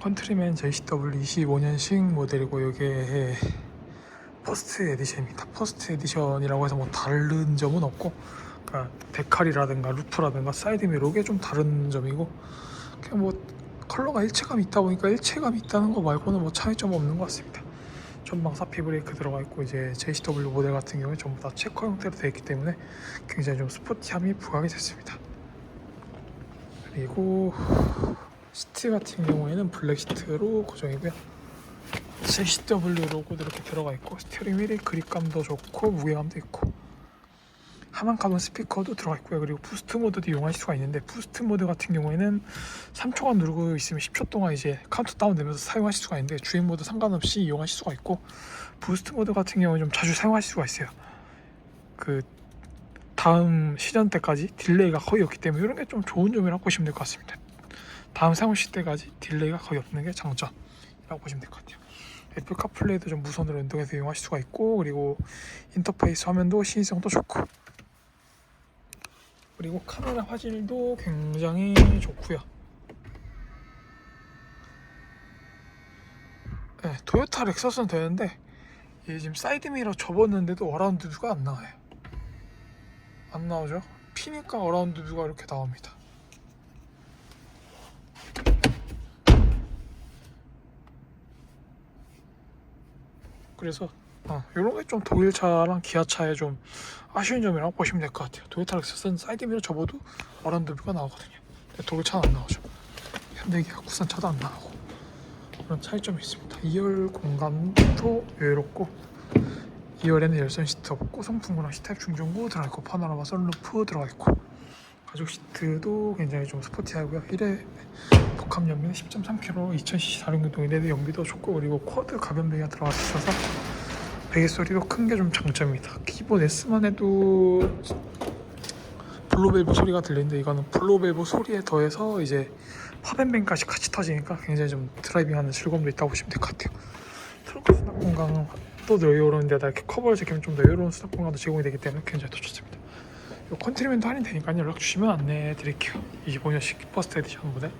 컨트리맨 JCW 25년식 모델이고 이게 퍼스트 에디션입니다. 퍼스트 에디션이라고 해서 뭐 다른 점은 없고 그러니까 데칼이라든가 루프라든가 사이드 미러게 좀 다른 점이고 그냥 뭐 컬러가 일체감이 있다 보니까 일체감이 있다는 거 말고는 뭐 차이점 없는 것 같습니다. 전방 사피 브레이크 들어가 있고 이제 JCW 모델 같은 경우에 전부 다 체커 형태로 되어 있기 때문에 굉장히 좀 스포티함이 부각이 됐습니다. 그리고 시트 같은 경우에는 블랙 시트로 고정이고요. JCW 로고도 이렇게 들어가 있고 스티어링 휠이 그립감도 좋고 무게감도 있고 하만 카본 스피커도 들어가 있고요. 그리고 부스트 모드도 이용하실 수가 있는데 부스트 모드 같은 경우에는 3초간 누르고 있으면 10초 동안 이제 카운트 다운 되면서 사용하실 수가 있는데 주행 모드 상관없이 이용하실 수가 있고 부스트 모드 같은 경우는 좀 자주 사용하실 수가 있어요. 그 다음 시전 때까지 딜레이가 거의 없기 때문에 이런 게 좀 좋은 점이라고 보시면 될 것 같습니다. 다음 시 때까지 딜레이가 거의 없는 게 장점이라고 보시면 될 것 같아요. 애플 카플레이도 좀 무선으로 연동해서 이용하실 수가 있고 그리고 인터페이스 화면도 신의성도 좋고 그리고 카메라 화질도 굉장히 좋고요. 네, 토요타 렉서스는 되는데 이게 지금 사이드 미러 접었는데도 어라운드 뷰가 안 나와요. 안 나오죠? 피니까 어라운드 뷰가 이렇게 나옵니다. 그래서 어, 이런 게 좀 독일차랑 기아차의 좀 아쉬운 점이라고 보시면 될 것 같아요. 도요타 렉서스는 사이드 미러 접어도 어라운드 뷰가 나오거든요. 근데 독일차는 안 나오죠. 현대기아 국산차도 안 나오고 그런 차이점이 있습니다. 2열 공간도 여유롭고 2열에는 열선 시트 없고 송풍구랑 시타입 충전구 들어가 있고 파노라마 선루프 들어가 있고 가죽 시트도 굉장히 좀 스포티하고요. 1회 복합 연비는 10.3kg 2000cc 사륜기동인데 연비도 좋고 그리고 쿼드 가변 배기가 들어가 있어서 베개 소리도 큰 게 좀 장점입니다. 기본 S만 해도 블루벨브 소리가 들리는데 이거는 블루벨브 소리에 더해서 이제 파벤뱅까지 같이 터지니까 굉장히 좀 드라이빙하는 즐거움도 있다고 보시면 될 것 같아요. 트렁크 수납 공간은 또 여유로운 데다 이렇게 커버를 제끼면 좀 더 여유로운 수납 공간도 제공이 되기 때문에 굉장히 더 좋습니다. 이 컨트리맨도 할인되니까 연락 주시면 안내해 드릴게요. 25년식 퍼스트 에디션 모델.